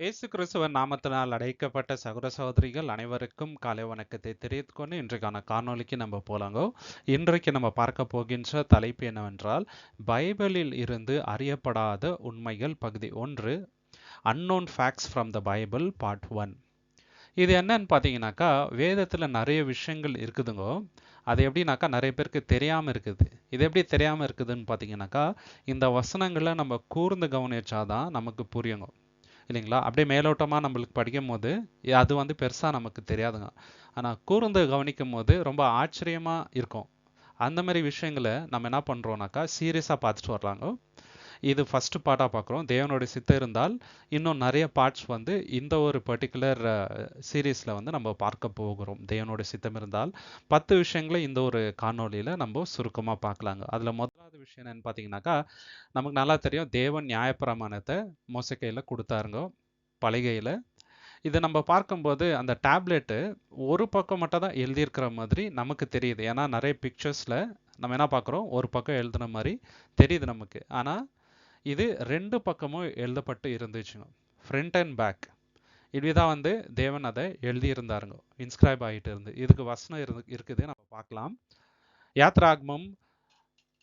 இயேசு கிறிஸ்துவன் நாமத்தினால் அடைக்கப்பட்ட சகோதர சகோதரிகள் அனைவருக்கும் காலை வணக்கத்தை தெரிவித்துக்கொண்டு இன்றைக்கான காணொளிக்கு நம்ம போலாங்கோ. இன்றைக்கு நம்ம பார்க்க போகின்ற தலைப்பு என்னவென்றால் பைபிளில் இருந்து அறியப்படாத உண்மைகள் பகுதி ஒன்று unknown facts from the Bible part one இது என்னன்னு பார்த்தீங்கன்னாக்கா வேதத்தில் நிறைய விஷயங்கள் இருக்குதுங்கோ. அது எப்படின்னாக்கா நிறைய பேருக்கு தெரியாமல் இருக்குது. இது எப்படி தெரியாமல் இருக்குதுன்னு பார்த்தீங்கன்னாக்கா இந்த வசனங்களை நம்ம கூர்ந்து கவனிச்சாதான் நமக்கு புரியுங்க. இல்லைங்களா? அப்படியே மேலோட்டமாக நம்மளுக்கு படிக்கும் போது அது வந்து பெருசாக நமக்கு தெரியாதுங்க. ஆனால் கூர்ந்து கவனிக்கும் போது ரொம்ப ஆச்சரியமாக இருக்கும். அந்த மாதிரி விஷயங்களை நம்ம என்ன பண்ணுறோம்னாக்கா சீரியஸாக பார்த்துட்டு வர்றாங்க இது ஃபஸ்ட்டு பார்ட்டாக பார்க்குறோம் தேவனுடைய சித்தம் இருந்தால் இன்னும் நிறைய பார்ட்ஸ் வந்து இந்த ஒரு பர்டிகுலர் சீரீஸில் வந்து நம்ம பார்க்க போகிறோம். தேவனுடைய சித்தம் இருந்தால் பத்து விஷயங்களை இந்த ஒரு காணொலியில் நம்ம சுருக்கமாக பார்க்கலாங்க. அதில் முதலாவது விஷயம் என்னன்னு பார்த்தீங்கன்னாக்கா நமக்கு நல்லா தெரியும். தேவன் நியாயப்பிரமாணத்தை மோசக்கையில் கொடுத்தாருங்க பலகையில். இதை நம்ம பார்க்கும்போது அந்த டேப்லெட்டு ஒரு பக்கம் மட்டும் தான் எழுதியிருக்கிற மாதிரி நமக்கு தெரியுது. ஏன்னா நிறைய பிக்சர்ஸில் நம்ம என்ன பார்க்குறோம்? ஒரு பக்கம் எழுதுன மாதிரி தெரியுது நமக்கு. ஆனால் இது ரெண்டு பக்கமும் எழுதப்பட்டு இருந்துச்சுங்க. ஃப்ரண்ட் அண்ட் பேக் இப்படிதான் வந்து தேவன் அதை எழுதியிருந்தாருங்க. இன்ஸ்கிரைப் ஆகிட்டு இருந்து. இதுக்கு வசனம் இரு இருக்குது நம்ம பார்க்கலாம். யாத்ராகமம்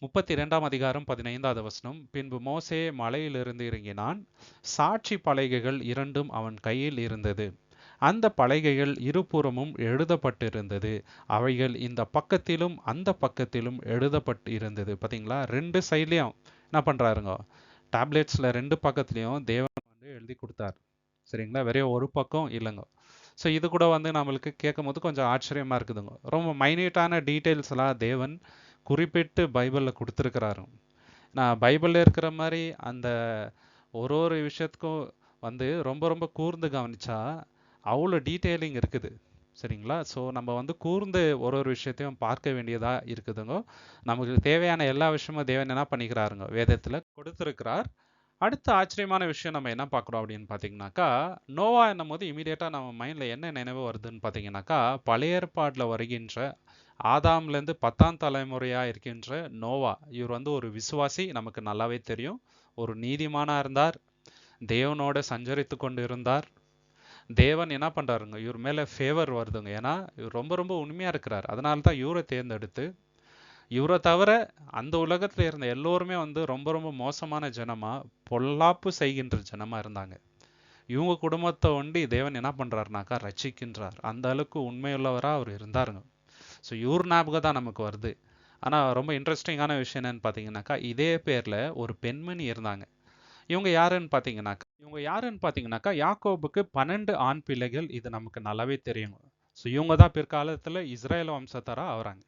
முப்பத்தி ரெண்டாம் அதிகாரம் பதினைந்தாவது வசனம். பின்பு மோசே மலையிலிருந்து இறங்கினான். சாட்சி பலகைகள் இரண்டும் அவன் கையில் இருந்தது. அந்த பலகைகள் இருபுறமும் எழுதப்பட்டிருந்தது. அவைகள் இந்த பக்கத்திலும் அந்த பக்கத்திலும் எழுதப்பட்டு இருந்தது பார்த்தீங்களா ரெண்டு சைட்லேயும் என்ன பண்ணுறாருங்க டேப்லெட்ஸில் ரெண்டு பக்கத்துலேயும் தேவன் வந்து எழுதி கொடுத்தார். சரிங்களா? வெறும் ஒரு பக்கம் இல்லைங்க. ஸோ இது கூட வந்து நம்மளுக்கு கேட்கும் போது கொஞ்சம் ஆச்சரியமாக இருக்குதுங்க. ரொம்ப மைன்யூட்டான டீட்டெயில்ஸ் எல்லாம் தேவன் குறிப்பிட்டு பைபிளில் கொடுத்துருக்கிறாரு. நான் பைபிளில் இருக்கிற மாதிரி அந்த ஒரு ஒரு விஷயத்துக்கும் வந்து ரொம்ப ரொம்ப கூர்ந்து கவனிச்சா அவ்வளோ டீட்டெயிலிங் இருக்குது. சரிங்களா? ஸோ நம்ம வந்து கூர்ந்து ஒரு ஒரு விஷயத்தையும் பார்க்க வேண்டியதாக இருக்குதுங்க. நமக்கு தேவையான எல்லா விஷயமும் தேவன் என்ன பண்ணிக்கிறாருங்க வேதத்தில் கொடுத்துருக்கிறார். அடுத்த ஆச்சரியமான விஷயம் நம்ம என்ன பார்க்குறோம் அப்படின்னு பார்த்தீங்கன்னாக்கா நோவா என்னும் போது இமீடியட்டாக நம்ம மைண்டில் என்ன நினைவு வருதுன்னு பார்த்தீங்கன்னாக்கா பழைய ஏற்பாட்டில் வருகின்ற ஆதாம்லேருந்து பத்தாம் தலைமுறையாக இருக்கின்ற நோவா இவர் வந்து ஒரு விசுவாசி நமக்கு நல்லாவே தெரியும். ஒரு நீதிமானாக இருந்தார். தேவனோட சஞ்சரித்து கொண்டு இருந்தார் தேவன் என்ன பண்ணுறாருங்க இவர் மேலே ஃபேவர் வருதுங்க. ஏன்னா இவர் ரொம்ப ரொம்ப உண்மையாக இருக்கிறார். அதனால தான் இவரை தேர்ந்தெடுத்து இவரை தவிர அந்த உலகத்தில் இருந்த எல்லோருமே வந்து ரொம்ப ரொம்ப மோசமான ஜனமாக பொல்லாப்பு செய்கின்ற ஜனமாக இருந்தாங்க. இவங்க குடும்பத்தை ஒண்டி தேவன் என்ன பண்ணுறாருனாக்கா ரசிக்கின்றார் அந்த அளவுக்கு உண்மையுள்ளவராக அவர் இருந்தாருங்க. ஸோ இவர் ஞாபகம் தான் நமக்கு வருது. ஆனால் ரொம்ப இன்ட்ரெஸ்டிங்கான விஷயம் என்னன்னு பார்த்தீங்கன்னாக்கா இதே பேரில் ஒரு பெண்மணி இருந்தாங்க. இவங்க யாருன்னு பார்த்தீங்கன்னாக்கா இவங்க யாருன்னு பார்த்தீங்கன்னாக்கா யாக்கோபுக்கு பன்னெண்டு ஆண் பிள்ளைகள் இது நமக்கு நல்லாவே தெரியும். ஸோ இவங்க தான் பிற்காலத்தில் இஸ்ரேல் வம்சத்தராக ஆகிறாங்க.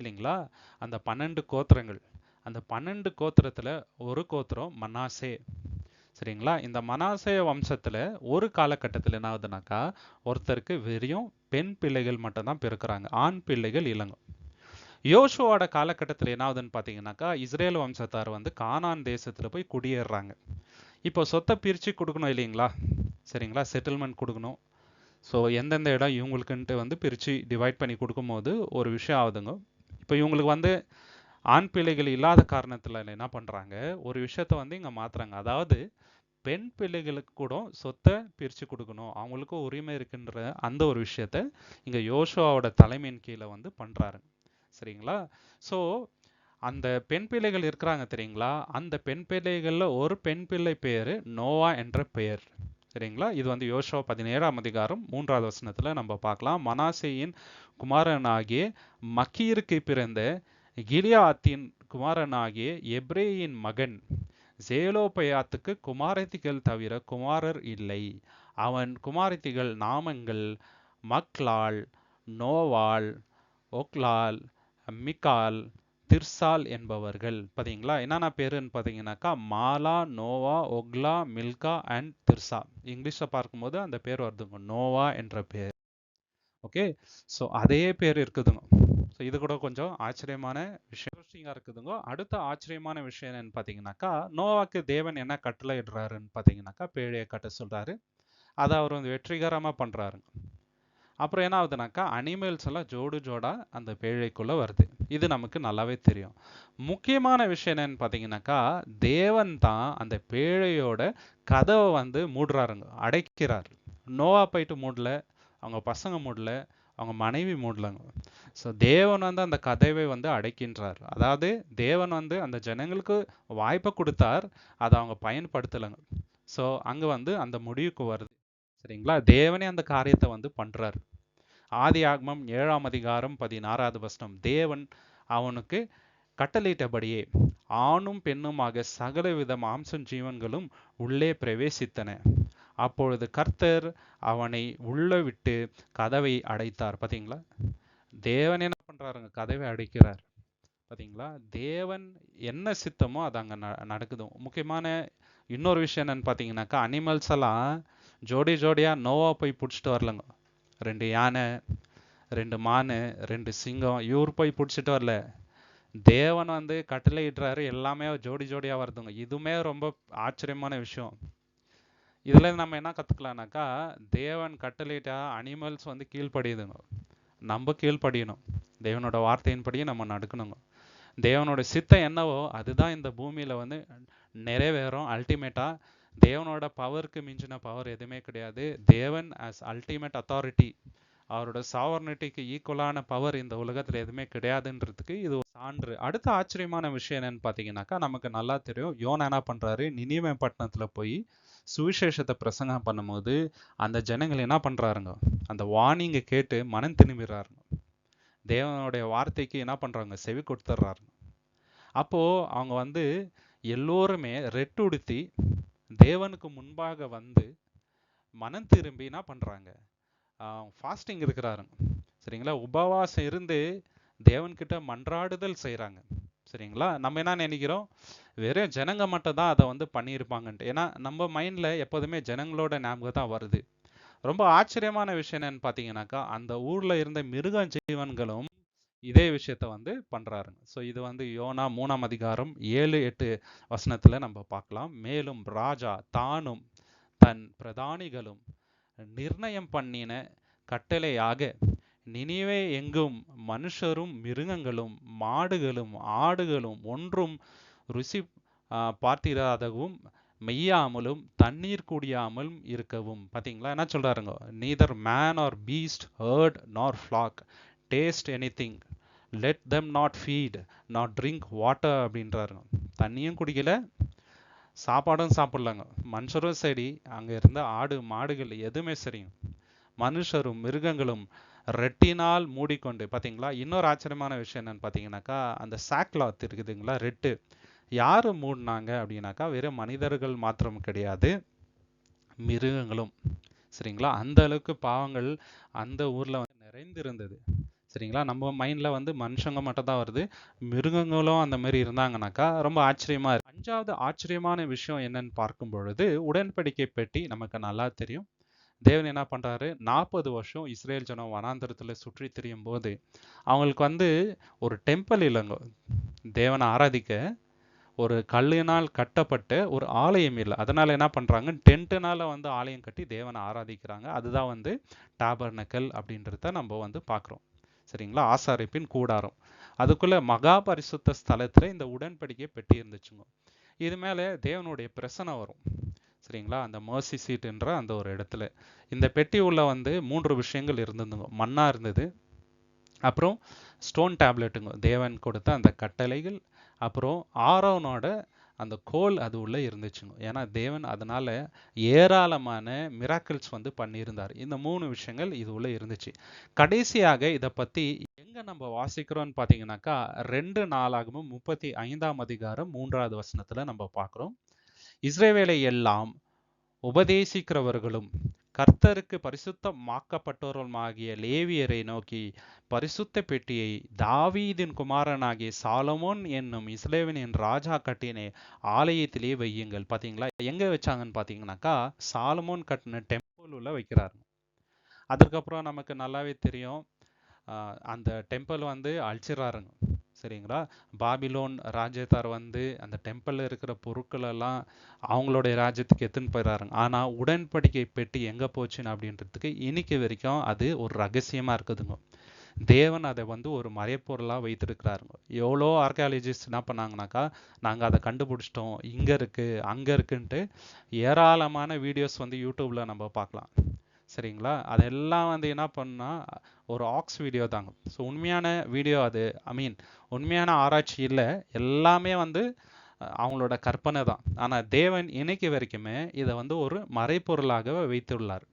இல்லைங்களா? அந்த பன்னெண்டு கோத்திரங்கள். அந்த பன்னெண்டு கோத்திரத்தில் ஒரு கோத்திரம் மனாசே. சரிங்களா? இந்த மனாசே வம்சத்தில் ஒரு காலகட்டத்தில் என்ன ஆகுதுனாக்கா ஒருத்தருக்கு வெறியும் பெண் பிள்ளைகள் மட்டும்தான் பிறக்கிறாங்க. ஆண் பிள்ளைகள் இல்லைங்க யோசுவோட காலகட்டத்தில் என்னாவதுன்னு பார்த்தீங்கன்னாக்கா இஸ்ரேல் வம்சத்தார் வந்து கானான் தேசத்தில் போய் குடியேறுறாங்க இப்போ சொத்தை பிரித்து கொடுக்கணும் இல்லைங்களா? சரிங்களா? செட்டில்மெண்ட் கொடுக்கணும். ஸோ எந்தெந்த இடம் இவங்களுக்குன்ட்டு வந்து பிரித்து டிவைட் பண்ணி கொடுக்கும்போது ஒரு விஷயம் ஆகுதுங்க. இப்போ இவங்களுக்கு வந்து ஆண் பிள்ளைகள் இல்லாத காரணத்தில் என்ன பண்ணுறாங்க ஒரு விஷயத்த வந்து இங்கே மாற்றுறாங்க அதாவது பெண் பிள்ளைகளுக்கு கூட சொத்தை பிரித்து கொடுக்கணும். அவங்களுக்கும் உரிமை இருக்குன்ற அந்த ஒரு விஷயத்த இங்கே யோசுவாவோட தலைமையின் கீழே வந்து பண்ணுறாரு சரிங்களா? ஸோ அந்த பெண் பிள்ளைகள் இருக்கிறாங்க தெரியுங்களா? அந்த பெண் பிள்ளைகளில் ஒரு பெண் பிள்ளை பேர் நோவா என்ற பெயர். சரிங்களா? இது வந்து யோசோ பதினேழாம் அதிகாரம் மூன்றாவது வசனத்தில் நம்ம பார்க்கலாம். மனாசையின் குமாரனாகிய மக்கீருக்கு பிறந்த கிலியாத்தின் குமாரனாகிய எப்ரேயின் மகன் ஜேலோபயாத்துக்கு குமாரத்திகள் தவிர குமாரர் இல்லை. அவன் குமாரத்திகள் நாமங்கள் மக்லால் நோவால் ஒக்லால் மிகால் திர்சால் என்பவர்கள். பார்த்தீங்களா என்னென்ன பேருன்னு பார்த்தீங்கன்னாக்கா Mahlah Noah Hoglah Milcah and Tirzah. இங்கிலீஷில் பார்க்கும்போது அந்த பேர் வருதுங்க நோவா என்ற பேர். ஓகே? ஸோ அதே பேர் இருக்குதுங்க. ஸோ இது கூட கொஞ்சம் ஆச்சரியமான விஷயம். இன்ட்ரெஸ்டிங்காக இருக்குதுங்க. அடுத்த ஆச்சரியமான விஷயம் என்னன்னு பார்த்தீங்கன்னாக்கா நோவாக்கு தேவன் என்ன கட்டளை இடுறாருன்னு பார்த்தீங்கன்னாக்கா பேழையை கட்ட சொல்கிறாரு அதை அவர் வந்து வெற்றிகரமாக பண்ணுறாருங்க அப்புறம் என்ன ஆகுதுனாக்கா அனிமல்ஸ் எல்லாம் ஜோடு ஜோடா அந்த பேழைக்குள்ள வருது. இது நமக்கு நல்லாவே தெரியும். முக்கியமான விஷயம் என்னன்னு பார்த்தீங்கன்னாக்கா தேவன் தான் அந்த பேழையோட கதவை வந்து மூடுறாருங்க அடைக்கிறார். நோவா போயிட்டு மூடல அவங்க பசங்க மூடல அவங்க மனைவி மூடலங்க. ஸோ தேவன் வந்து அந்த கதவை வந்து அடைக்கின்றார். அதாவது தேவன் வந்து அந்த ஜனங்களுக்கு வாய்ப்பை கொடுத்தார் அதை அவங்க பயன்படுத்தலைங்க. ஸோ அங்கே வந்து அந்த முடிவுக்கு வருது. சரிங்களா? தேவனே அந்த காரியத்தை வந்து பண்ணுறார் ஆதி ஆகமம் ஏழாம் அதிகாரம் பதினாறாவது வசனம். தேவன் அவனுக்கு கட்டளையிட்டபடியே ஆணும் பெண்ணுமாக சகலவித மாம்சம் ஜீவன்களும் உள்ளே பிரவேசித்தன. அப்பொழுது கர்த்தர் அவனை உள்ள விட்டு கதவை அடைத்தார். பார்த்தீங்களா தேவன் என்ன பண்ணுறாருங்க கதவை அடைக்கிறார். பார்த்தீங்களா தேவன் என்ன சித்தமோ அது அங்கே ந- நடக்குது. முக்கியமான இன்னொரு விஷயம் என்னன்னு பார்த்தீங்கன்னாக்கா அனிமல்ஸ் எல்லாம் ஜோடி ஜோடியா நோவா போய் பிடிச்சிட்டு வரலங்க. ரெண்டு யானை ரெண்டு மானு ரெண்டு சிங்கம் இவர் போய் பிடிச்சிட்டு வரல. தேவன் வந்து கட்டளையிடுறாரு எல்லாமே ஜோடி ஜோடியா வருதுங்க. இதுவுமே ரொம்ப ஆச்சரியமான விஷயம். இதுல நம்ம என்ன கத்துக்கலாம்னாக்கா தேவன் கட்டளையிட்டா அனிமல்ஸ் வந்து கீழ்ப்படியுதுங்க. நம்ம கீழ்ப்படியணும். தேவனோட வார்த்தையின்படியே நம்ம நடக்கணுங்க. தேவனோட சித்தம் என்னவோ அதுதான் இந்த பூமியில வந்து நிறைவேறும் அல்டிமேட்டா தேவனோட பவருக்கு மிஞ்சின பவர் எதுவுமே கிடையாது. தேவன் அஸ் அல்டிமேட் அத்தாரிட்டி அவரோட சாவர்னிட்டிக்கு ஈக்குவலான பவர் இந்த உலகத்தில் எதுவுமே கிடையாதுன்றதுக்கு இது ஒரு சான்று. அடுத்த ஆச்சரியமான விஷயம் என்னன்னு பார்த்தீங்கன்னாக்கா நமக்கு நல்லா தெரியும். யோன் என்ன பண்ணுறாரு நினிவே பட்டணத்தில் போய் சுவிசேஷத்தை பிரசங்கம் பண்ணும்போது அந்த ஜனங்கள் என்ன பண்ணுறாருங்க அந்த வார்னிங்கை கேட்டு மனம் திரும்பிடுறாருங்க. தேவனுடைய வார்த்தைக்கு என்ன பண்ணுறாங்க செவி கொடுத்துட்றாருங்க. அப்போது அவங்க வந்து எல்லோருமே ரெட்டு உடுத்தி தேவனுக்கு முன்பாக வந்து மனம் திரும்பி என்ன பண்ணுறாங்க ஃபாஸ்டிங் இருக்கிறாருங்க. சரிங்களா? உபவாசம் இருந்து தேவன்கிட்ட மன்றாடுதல் செய்கிறாங்க சரிங்களா? நம்ம என்ன நினைக்கிறோம்? வெறும் ஜனங்க மட்டும் தான் அதை வந்து பண்ணியிருப்பாங்கன்ட்டு. ஏன்னா நம்ம மைண்டில் எப்போதுமே ஜனங்களோட ஞாபகம் தான் வருது. ரொம்ப ஆச்சரியமான விஷயம் என்னன்னு பார்த்தீங்கன்னாக்கா அந்த ஊரில் இருந்த மிருக ஜீவன்களும் இதே விஷயத்த வந்து பண்றாருங்க. ஸோ இது வந்து யோனா மூணாம் அதிகாரம் ஏழு எட்டு வசனத்தில் நம்ம பார்க்கலாம். மேலும் ராஜா தானும் தன் பிரதானிகளும் நிர்ணயம் பண்ணின கட்டளையாக நினைவே எங்கும் மனுஷரும் மிருகங்களும் மாடுகளும் ஆடுகளும் ஒன்றும் ருசி பார்த்திராதவும் மெய்யாமலும் தண்ணீர் குடியாமலும் இருக்கவும். பார்த்தீங்களா என்ன சொல்றாருங்க? Neither man or beast herd nor flock taste anything let them not feed not drink water அப்படின்றாருங்க தண்ணியும் குடிக்கல சாப்பாடும் சாப்பிட்லாங்க. மனுஷரும் சரி அங்கே இருந்த ஆடு மாடுகள் எதுவுமே சரியும் மனுஷரும் மிருகங்களும் ரெட்டினால் மூடிக்கொண்டு பார்த்தீங்களா இன்னொரு ஆச்சரியமான விஷயம் என்னன்னு பார்த்தீங்கன்னாக்கா அந்த சாக்லாத் இருக்குதுங்களா ரெட்டு. யார் மூடினாங்க அப்படின்னாக்கா வெறும் மனிதர்கள் மாத்திரம் கிடையாது மிருகங்களும். சரிங்களா? அந்த அளவுக்கு பாவங்கள் அந்த ஊரில் வந்து நிறைந்திருந்தது. சரிங்களா நம்ம மைண்டில் வந்து மனுஷங்க மட்டும் தான் வருது. மிருகங்களும் அந்த மாதிரி இருந்தாங்கனாக்கா ரொம்ப ஆச்சரியமா இருக்கு. அஞ்சாவது ஆச்சரியமான விஷயம் என்னன்னு பார்க்கும் பொழுது உடன்படிக்கை பெட்டி நமக்கு நல்லா தெரியும். தேவன் என்ன பண்ணுறாரு நாற்பது வருஷம் இஸ்ரேல் ஜனம் வனாந்தரத்தில் சுற்றி திரியும் போது அவங்களுக்கு வந்து ஒரு டெம்பிள் இல்லைங்க. தேவனை ஆராதிக்க ஒரு கல்லினால் கட்டப்பட்ட ஒரு ஆலயம் இல்லை. அதனால் என்ன பண்ணுறாங்க டென்ட்டுனால் வந்து ஆலயம் கட்டி தேவனை ஆராதிக்கிறாங்க. அதுதான் வந்து டாபர்னக்கல் அப்படின்றத நம்ம வந்து பார்க்குறோம். சரிங்களா? ஆசாரிப்பின் கூடாரம். அதுக்குள்ள மகா பரிசுத்த ஸ்தலத்துல இந்த உடன்படிக்கை பெட்டி இருந்துச்சுங்க இது மேல தேவனுடைய பிரசனை வரும். சரிங்களா? அந்த மர்சி சீட்டுன்ற அந்த ஒரு இடத்துல. இந்த பெட்டி உள்ள வந்து மூன்று விஷயங்கள் இருந்ததுங்க. மண்ணா இருந்தது. அப்புறம் ஸ்டோன் டேப்லெட்டுங்க தேவன் கொடுத்த அந்த கட்டளைகள். அப்புறம் ஆரோனோட அந்த கோல் அது உள்ள இருந்துச்சுங்க. ஏன்னா தேவன் அதனால ஏராளமான மிராக்கிள்ஸ் வந்து பண்ணியிருந்தார். இந்த மூணு விஷயங்கள் இது உள்ள இருந்துச்சு. கடைசியாக இதை பத்தி எங்க நம்ம வாசிக்கிறோம்னு பார்த்தீங்கன்னாக்கா ரெண்டு நாளாகவும் முப்பத்தி ஐந்தாம் அதிகாரம் மூன்றாவது வசனத்துல நம்ம பார்க்குறோம். இஸ்ரேவேலை எல்லாம் உபதேசிக்கிறவர்களும் கர்த்தருக்கு பரிசுத்தமாக்கப்பட்டோருமாகிய லேவியரை நோக்கி பரிசுத்த பெட்டியை தாவீதின் குமாரனாகிய சாலமோன் என்னும் இஸ்லேவனின் ராஜா கட்டின ஆலயத்திலே வையுங்கள். பார்த்தீங்களா எங்கே வச்சாங்கன்னு பார்த்தீங்கனாக்கா சாலமோன் கட்டின டெம்பிள் உள்ள வைக்கிறாரு. அதுக்கப்புறம் நமக்கு நல்லாவே தெரியும். அந்த டெம்பிள் வந்து அழிச்சிடறாருங்க சரிங்களா? பாபிலோன் ராஜ்யத்தார் வந்து அந்த டெம்பிளில் இருக்கிற பொருட்களெல்லாம் அவங்களுடைய ராஜ்யத்துக்கு எத்துன்னு போயிடுறாங்க ஆனால் உடன்படிக்கை பெட்டி எங்கே போச்சுன்னு அப்படின்றதுக்கு இன்னைக்கு வரைக்கும் அது ஒரு ரகசியமாக இருக்குதுங்க. தேவன் அதை வந்து ஒரு மறைப்பொருளாக வைத்திருக்கிறாருங்க. எவ்வளோ ஆர்கியாலஜிஸ்ட் என்ன பண்ணாங்கனாக்கா நாங்கள் அதை கண்டுபிடிச்சிட்டோம். இங்கே இருக்குது அங்கே இருக்குன்ட்டு ஏராளமான வீடியோஸ் வந்து யூடியூப்பில் நம்ம பார்க்கலாம். சரிங்களா? அதெல்லாம் வந்து என்ன பண்ணால் ஒரு ஆக்ஸ் வீடியோ தாங்க. ஸோ உண்மையான வீடியோ அது. ஐ மீன் உண்மையான ஆராய்ச்சி இல்லை. எல்லாமே வந்து அவங்களோட கற்பனை தான். ஆனால் தேவன் இன்னைக்கு வரைக்குமே இதை வந்து ஒரு மறைப்பொருளாக வைத்துள்ளார்.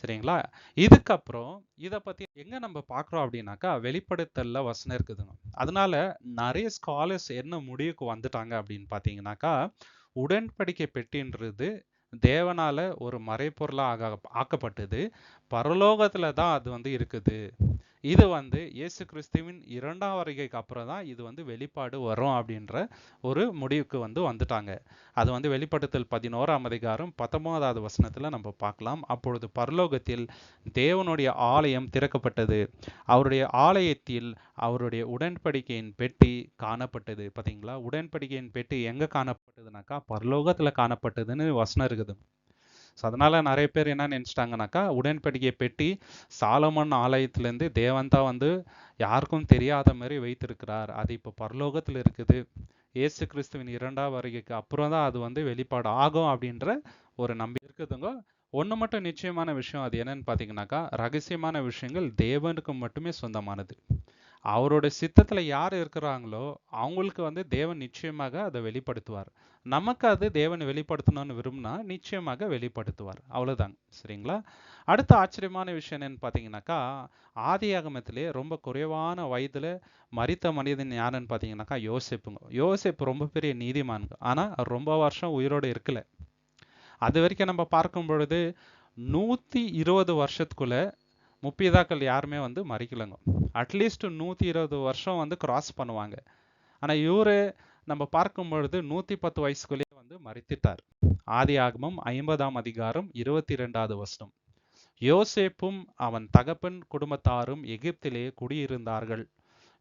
சரிங்களா? இதுக்கப்புறம் இதை பற்றி எங்கே நம்ம பார்க்குறோம் அப்படின்னாக்கா வெளிப்படுத்தலில் வசனம் இருக்குதுங்க. அதனால நிறைய ஸ்காலர்ஸ் என்ன முடிவுக்கு வந்துட்டாங்க அப்படின்னு பார்த்தீங்கன்னாக்கா உடன்படிக்கை பெட்டின்றது தேவனால ஒரு மறைப்பொருளாக ஆக ஆக்கப்பட்டது. பரலோகத்துல தான் அது வந்து இருக்குது. இது வந்து இயேசு கிறிஸ்துவின் இரண்டாம் வருகைக்கு அப்புறம் தான் இது வந்து வெளிப்பாடு வரும் அப்படின்ற ஒரு முடிவுக்கு வந்து வந்துட்டாங்க. அது வந்து வெளிப்படுத்தல் பதினோராம் அதிகாரம் பத்தொன்பதாவது வசனத்தில் நம்ம பார்க்கலாம். அப்பொழுது பரலோகத்தில் தேவனுடைய ஆலயம் திறக்கப்பட்டது. அவருடைய ஆலயத்தில் அவருடைய உடன்படிக்கையின் பெட்டி காணப்பட்டது. பார்த்தீங்களா உடன்படிக்கையின் பெட்டி எங்கே காணப்பட்டதுனாக்கா? பரலோகத்தில் காணப்பட்டதுன்னு வசனம் இருக்குது. ஸோ அதனால நிறைய பேர் என்ன நினச்சிட்டாங்கனாக்கா உடன்படிக்கை பெட்டி சாலமன் ஆலயத்திலேருந்து தேவன் தான் வந்து யாருக்கும் தெரியாத மாதிரி வைத்திருக்கிறார். அது இப்போ பரலோகத்தில் இருக்குது. இயேசு கிறிஸ்துவின் இரண்டாம் வருகைக்கு அப்புறம் தான் அது வந்து வெளிப்பாடு ஆகும் அப்படின்ற ஒரு நம்பி இருக்குதுங்க. ஒன்று மட்டும் நிச்சயமான விஷயம் அது என்னன்னு பார்த்தீங்கன்னாக்கா ரகசியமான விஷயங்கள் தேவனுக்கு மட்டுமே சொந்தமானது. அவரோட சித்தத்தில் யார் இருக்கிறாங்களோ அவங்களுக்கு வந்து தேவன் நிச்சயமாக அதை வெளிப்படுத்துவார். நமக்கு அது தேவன் வெளிப்படுத்தணும்னு விரும்புனா நிச்சயமாக வெளிப்படுத்துவார். அவ்வளோதாங்க சரிங்களா? அடுத்த ஆச்சரியமான விஷயம் என்னன்னு பார்த்தீங்கன்னாக்கா ஆதியாகமத்திலே ரொம்ப குறைவான வயதில் மறித்த மனிதன் யாருன்னு பார்த்தீங்கன்னாக்கா யோசிப்புங்க. யோசிப்பு ரொம்ப பெரிய நீதிமானுங்க. ஆனால் ரொம்ப வருஷம் உயிரோடு இருக்கல. அது வரைக்கும் நம்ம பார்க்கும் பொழுது நூற்றி இருபது வருஷத்துக்குள்ளே முப்பிதாக்கள் யாருமே வந்து மறிக்கலைங்க. அட்லீஸ்ட் நூற்றி இருபது வருஷம் வந்து கிராஸ் பண்ணுவாங்க. ஆனால் இவரு நம்ம பார்க்கும் பொழுது நூற்றி பத்து வயசுக்குள்ளேயே வந்து மறித்துட்டார். ஆதி ஆகமம் ஐம்பதாம் அதிகாரம் இருபத்தி ரெண்டாவது வருஷம் யோசேப்பும் அவன் தகப்பன் குடும்பத்தாரும் எகிப்திலே குடியிருந்தார்கள்.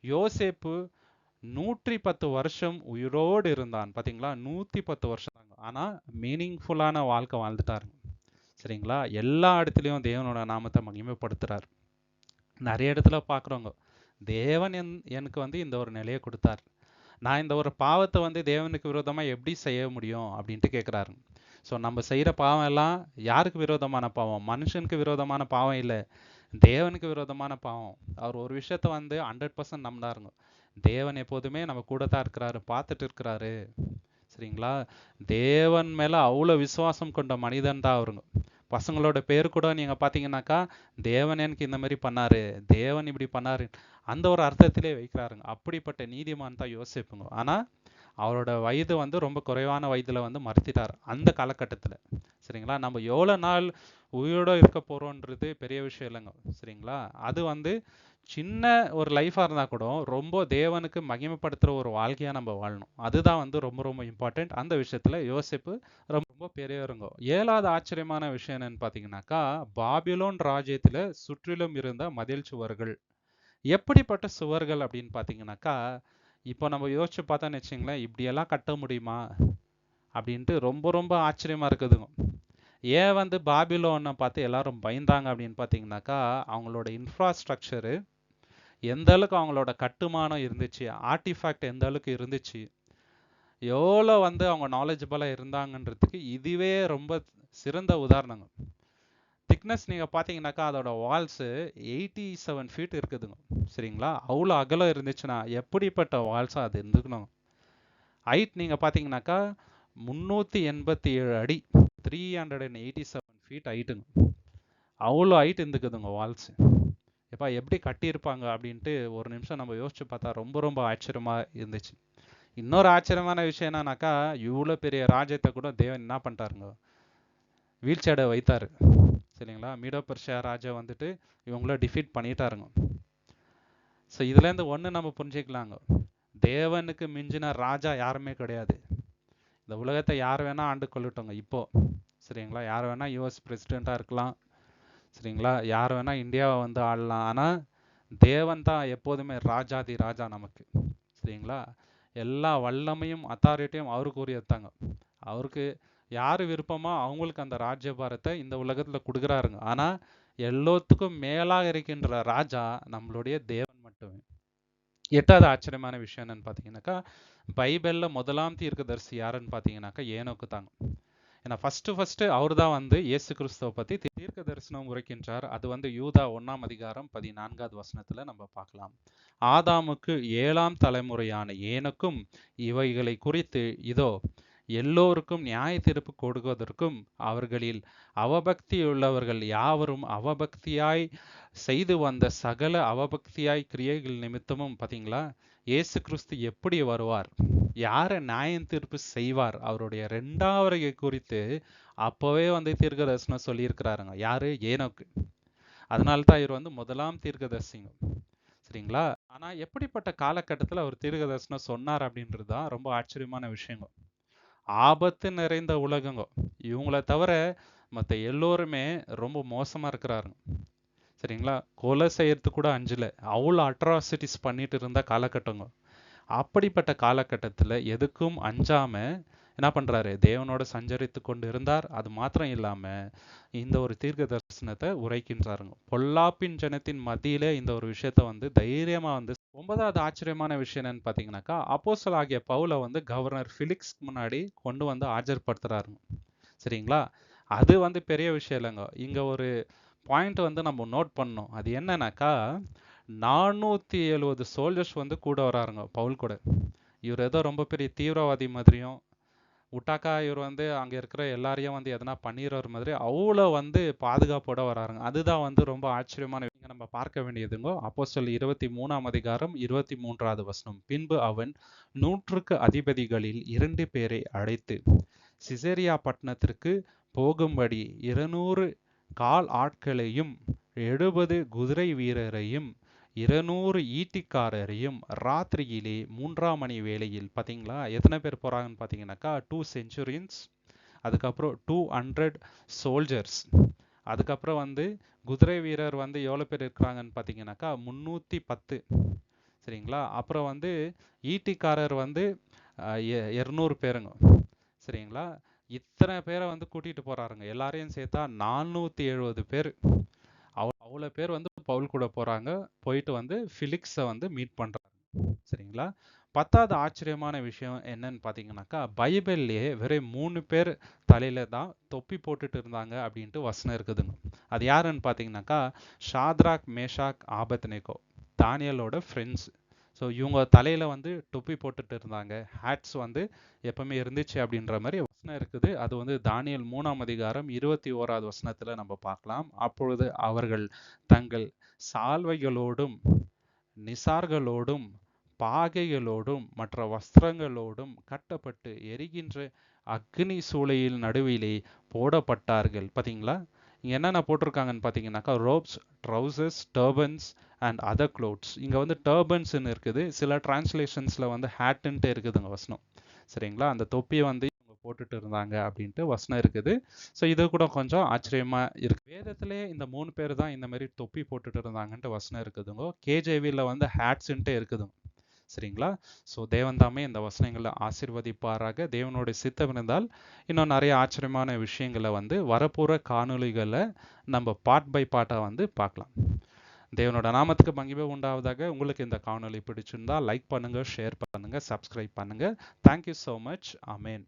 யோசேப்பு நூற்றி பத்து வருஷம் உயிரோடு இருந்தான். பார்த்தீங்களா நூற்றி பத்து வருஷம் தாங்க. ஆனால் மீனிங்ஃபுல்லான வாழ்க்கை வாழ்ந்துட்டாருங்க. சரிங்களா? எல்லா இடத்துலையும் தேவனோட நாமத்தை மகிமைப்படுத்துறார். நிறைய இடத்துல பார்க்குறோங்க தேவன் என் எனக்கு வந்து இந்த ஒரு நிலையை கொடுத்தார். நான் இந்த ஒரு பாவத்தை வந்து தேவனுக்கு விரோதமாக எப்படி செய்ய முடியும் அப்படின்ட்டு கேட்குறாரு ஸோ நம்ம செய்கிற பாவம் எல்லாம் யாருக்கு விரோதமான பாவம்? மனுஷனுக்கு விரோதமான பாவம் இல்லை. தேவனுக்கு விரோதமான பாவம். அவர் ஒரு விஷயத்த வந்து ஹண்ட்ரட் பர்சன்ட் நம்பினாருங்க. தேவன் எப்போதுமே நம்ம கூட தான் இருக்கிறாரு பார்த்துட்டு இருக்கிறாரு. சரிங்களா? தேவன் மேல அவ்வளவு விசுவாசம் கொண்ட மனிதன் தான் அவருங்க பசங்களோட பேர் கூட நீங்க பார்த்தீங்கன்னாக்கா தேவன் எனக்கு இந்த மாதிரி பண்ணாரு தேவன் இப்படி பண்ணாரு அந்த ஒரு அர்த்தத்திலே வைக்கிறாருங்க. அப்படிப்பட்ட நீதிமான் தான் யோசிப்புங்க. ஆனா அவரோட வயது வந்து ரொம்ப குறைவான வயதுல வந்து மறுத்திட்டார் அந்த காலகட்டத்துல. சரிங்களா? நம்ம எவ்வளோ நாள் உயிரோட இருக்க போகிறோன்றது பெரிய விஷயம் இல்லைங்க. சரிங்களா? அது வந்து சின்ன ஒரு லைஃபாக இருந்தால் கூட ரொம்ப தேவனுக்கு மகிமைப்படுத்துகிற ஒரு வாழ்க்கையாக நம்ம வாழணும். அதுதான் வந்து ரொம்ப ரொம்ப இம்பார்ட்டன்ட் அந்த விஷயத்தில் யோசிப்பு ரொம்ப ரொம்ப பெரியவருங்க. ஏழாவது ஆச்சரியமான விஷயம் என்னன்னு பார்த்தீங்கன்னாக்கா பாபிலோன் ராஜ்யத்தில் சுற்றிலும் இருந்த மதில் சுவர்கள். எப்படிப்பட்ட சுவர்கள் அப்படின்னு பார்த்தீங்கன்னாக்கா இப்போ நம்ம யோசிச்சு பார்த்தோன்னு வச்சுங்களேன் இப்படியெல்லாம் கட்ட முடியுமா? அப்படின்ட்டு ரொம்ப ரொம்ப ஆச்சரியமா இருக்குதுங்க. ஏன் வந்து பாபிலோனை பார்த்து எல்லாரும் பயந்தாங்க அப்படின்னு பார்த்தீங்கன்னாக்கா அவங்களோட இன்ஃப்ராஸ்ட்ரக்சரு எந்த அளவுக்கு அவங்களோட கட்டுமானம் இருந்துச்சு ஆர்டிஃபேக்ட் எந்த அளவுக்கு இருந்துச்சு எவ்வளோ வந்து அவங்க நாலேஜபிளாக இருந்தாங்கன்றதுக்கு இதுவே ரொம்ப சிறந்த உதாரணங்க திக்னஸ் நீங்கள் பார்த்தீங்கன்னாக்கா அதோட வால்ஸு எயிட்டி செவன் ஃபீட் இருக்குதுங்க. சரிங்களா? அவ்வளோ அகலம் இருந்துச்சுன்னா எப்படிப்பட்ட வால்ஸாக அது இருந்துக்கணும்? ஹைட் நீங்கள் பார்த்தீங்கன்னாக்கா முந்நூற்றி எண்பத்தி ஏழு அடி three hundred and eighty seven feet ஹைட்டுங்க அவ்வளோ ஹைட் இருந்துக்குதுங்க வால்ஸு எப்பா எப்படி கட்டியிருப்பாங்க? அப்படின்ட்டு ஒரு நிமிஷம் நம்ம யோசிச்சு பார்த்தா ரொம்ப ரொம்ப ஆச்சரியமா இருந்துச்சு. இன்னொரு ஆச்சரியமான விஷயம் என்னன்னாக்கா இவ்வளோ பெரிய ராஜ்யத்தை கூட தேவன் என்ன பண்ணிட்டாருங்க வீழ்ச்சியடை வைத்தாரு. சரிங்களா? மீடோ பர்ஷியா ராஜா வந்துட்டு இவங்கள டிஃபீட் பண்ணிட்டாருங்க. ஸோ இதுலேருந்து ஒன்று நம்ம புரிஞ்சுக்கலாங்க. தேவனுக்கு மிஞ்சின ராஜா யாருமே கிடையாது. இந்த உலகத்தை யார் வேணால் ஆண்டு கொள்ளட்டோங்க இப்போ. சரிங்களா? யார் வேணால் யூஎஸ் பிரசிடெண்ட்டாக இருக்கலாம். சரிங்களா? யார் வேணா இந்தியாவை வந்து ஆளலாம் ஆனால் தேவன் தான் எப்போதுமே ராஜாதி ராஜா நமக்கு. சரிங்களா? எல்லா வல்லமையும் அத்தாரிட்டியும் அவருக்கு உரியத்தாங்க. அவருக்கு யார் விருப்பமோ அவங்களுக்கு அந்த ராஜ்யபாரத்தை இந்த உலகத்தில் கொடுக்குறாருங்க. ஆனால் எல்லாத்துக்கும் மேலாக இருக்கின்ற ராஜா நம்மளுடைய தேவன் மட்டுமே. எட்டாவது ஆச்சரியமான விஷயம் என்னன்னு பார்த்தீங்கன்னாக்கா பைபிளில் முதலாம் தீர்க்கதரிசி யாருன்னு பார்த்தீங்கன்னாக்கா ஏனோக்கு தாங்க ஏன்னா ஃபஸ்ட்டு ஃபஸ்ட்டு அவர் தான் வந்து இயேசு கிறிஸ்துவை பற்றி தீர்க்க தரிசனம் உரைக்கின்றார். அது வந்து யூதா ஒன்றாம் அதிகாரம் பதினான்காவது வசனத்துல நம்ம பார்க்கலாம். ஆதாமுக்கு ஏழாம் தலைமுறையான ஏனுக்கும் இவைகளை குறித்து இதோ எல்லோருக்கும் நியாய தீர்ப்பு கொடுக்குவதற்கும் அவர்களில் அவபக்தியுள்ளவர்கள் யாவரும் அவபக்தியாய் செய்து வந்த சகல அவபக்தியாய் கிரியைகள் நிமித்தமும் பார்த்தீங்களா இயேசு கிறிஸ்து எப்படி வருவார்? யாரை நியாயம் தீர்ப்பு செய்வார்? அவருடைய ரெண்டாவது குறித்து அப்போவே வந்து தீர்க்கதர்சனம் சொல்லியிருக்கிறாருங்க. யாரு? ஏனோக்கு. அதனால தான் இவர் வந்து முதலாம் தீர்க்கதர்சிங்க. சரிங்களா? ஆனால் எப்படிப்பட்ட காலகட்டத்தில் அவர் தீர்க்கதர்சனம் சொன்னார் அப்படின்றது தான் ரொம்ப ஆச்சரியமான விஷயங்க. ஆபத்து நிறைந்த உலகங்க. இவங்கள தவிர மற்ற எல்லோருமே ரொம்ப மோசமாக இருக்கிறாருங்க. சரிங்களா? கொலை செய்யறது கூட அஞ்சில். அவ்வளோ அட்ராசிட்டிஸ் பண்ணிட்டு இருந்த காலகட்டங்க. அப்படிப்பட்ட காலகட்டத்தில் எதுக்கும் அஞ்சாம என்ன பண்றாரு? தேவனோட சஞ்சரித்து கொண்டு இருந்தார் அது மாத்திரம் இல்லாமல் இந்த ஒரு தீர்க்க தரிசனத்தை உரைக்கின்றாருங்க. பொல்லாப்பின் ஜனத்தின் மத்தியிலே இந்த ஒரு விஷயத்த வந்து தைரியமாக வந்து ஒன்பதாவது ஆச்சரியமான விஷயம் என்னன்னு பார்த்தீங்கன்னாக்கா அப்போசல் ஆகிய பவுலை வந்து கவர்னர் ஃபிலிக்ஸ் முன்னாடி கொண்டு வந்து ஆஜர்படுத்துறாருங்க. சரிங்களா? அது வந்து பெரிய விஷயம் இல்லைங்க. இங்கே ஒரு பாயிண்ட் வந்து நம்ம நோட் பண்ணோம் அது என்னன்னாக்கா நானூற்றி எழுபது சோல்ஜர்ஸ் வந்து கூட வராருங்க பவுல் கூட. இவர் ஏதோ ரொம்ப பெரிய தீவிரவாதி மாதிரியும் உட்டாக்கா இவர் வந்து அங்கே இருக்கிற எல்லாரையும் வந்து எதனா பண்ணிடுற மாதிரி அவ்வளோ வந்து பாதுகாப்போட வராருங்க. அதுதான் வந்து ரொம்ப ஆச்சரியமான விஷயம். நம்ம பார்க்க வேண்டியதுங்கோ அப்போ சொல்லி இருபத்தி மூணாம் அதிகாரம் இருபத்தி மூன்றாவது வசனம். பின்பு அவன் நூற்றுக்கு அதிபதிகளில் இரண்டு பேரை அழைத்து சிசேரியா பட்டணத்திற்கு போகும்படி இருநூறு கால் ஆட்களையும் எழுபது குதிரை வீரரையும் இருநூறு ஈட்டிக்காரரையும் ராத்திரியிலே மூன்றாம் மணி வேளையில் பார்த்தீங்களா எத்தனை பேர் போகிறாங்கன்னு பார்த்தீங்கன்னாக்கா டூ செஞ்சுரியன்ஸ் அதுக்கப்புறம் டூ ஹண்ட்ரட் சோல்ஜர்ஸ் அதுக்கப்புறம் வந்து குதிரை வீரர் வந்து எவ்வளோ பேர் இருக்கிறாங்கன்னு பார்த்தீங்கன்னாக்கா முந்நூற்றி பத்து. சரிங்களா? அப்புறம் வந்து ஈட்டிக்காரர் வந்து இரநூறு பேருங்க. சரிங்களா? இத்தனை பேரை வந்து கூட்டிகிட்டு போகிறாருங்க எல்லாரையும் சேர்த்தா நானூற்றி எழுபது பேர். அவ் அவ்வளோ பேர் வந்து பவுல் கூட போகிறாங்க போயிட்டு வந்து ஃபிலிக்ஸை வந்து மீட் பண்ணுறாங்க சரிங்களா? பத்தாவது ஆச்சரியமான விஷயம் என்னன்னு பார்த்தீங்கன்னாக்கா பைபிள்லேயே வெறும் மூணு பேர் தலையில தான் தொப்பி போட்டுட்டு இருந்தாங்க அப்படின்ட்டு வசனம் இருக்குதுங்க. அது யாருன்னு பார்த்தீங்கன்னாக்கா ஷாத்ராக் மேஷாக் ஆபத்னேகோ தானியலோட ஃப்ரெண்ட்ஸ் ஸோ இவங்க தலையில் வந்து தொப்பி போட்டுட்டு இருந்தாங்க. ஹேட்ஸ் வந்து எப்பவுமே இருந்துச்சு அப்படின்ற மாதிரி வசனம் இருக்குது. அது வந்து தானியல் மூணாம் அதிகாரம் இருபத்தி ஓராவது வசனத்துல நம்ம பார்க்கலாம். அப்பொழுது அவர்கள் தங்கள் சால்வைகளோடும் நிசார்களோடும் பாகைகளோடும் மற்ற வஸ்திரங்களோடும் கட்டப்பட்டு எரிகின்ற அக்னி சூளையில் நடுவிலே போடப்பட்டார்கள். பார்த்தீங்களா இங்கே என்னென்ன போட்டிருக்காங்கன்னு பார்த்தீங்கன்னாக்கா robes trousers turbans and other clothes. இங்கே வந்து டர்பன்ஸ்ன்னு இருக்குது. சில டிரான்ஸ்லேஷன்ஸில் வந்து ஹேட்டுன்ட்டு இருக்குதுங்க வசனம். சரிங்களா? அந்த தொப்பியை வந்து போட்டுட்டு இருந்தாங்க அப்படின்ட்டு வசனம் இருக்குது. ஸோ இது கூட கொஞ்சம் ஆச்சரியமா இருக்கு. வேதத்திலே இந்த மூணு பேர் தான் இந்த மாதிரி தொப்பி போட்டுட்டு இருந்தாங்கன்ட்டு வசனம் இருக்குதுங்க. கேஜேவியில் வந்து ஹேட்ஸ்ன்ட்டு இருக்குதுங்க. சரிங்களா? ஸோ தேவன் தாமே இந்த வசனங்களை ஆசிர்வதிப்பாராக. தேவனுடைய சித்தம் இருந்தால் இன்னும் நிறைய ஆச்சரியமான விஷயங்களை வந்து வரப்போகிற காணொலிகளை நம்ம பார்ட் பை பார்ட்டாக வந்து பார்க்கலாம். தேவனோட நாமத்துக்கு பங்கிவே உண்டாவதாக. உங்களுக்கு இந்த காணொலி பிடிச்சிருந்தா லைக் பண்ணுங்கள் ஷேர் பண்ணுங்கள் சப்ஸ்கிரைப் பண்ணுங்கள் தேங்க்யூ ஸோ மச் அமேன்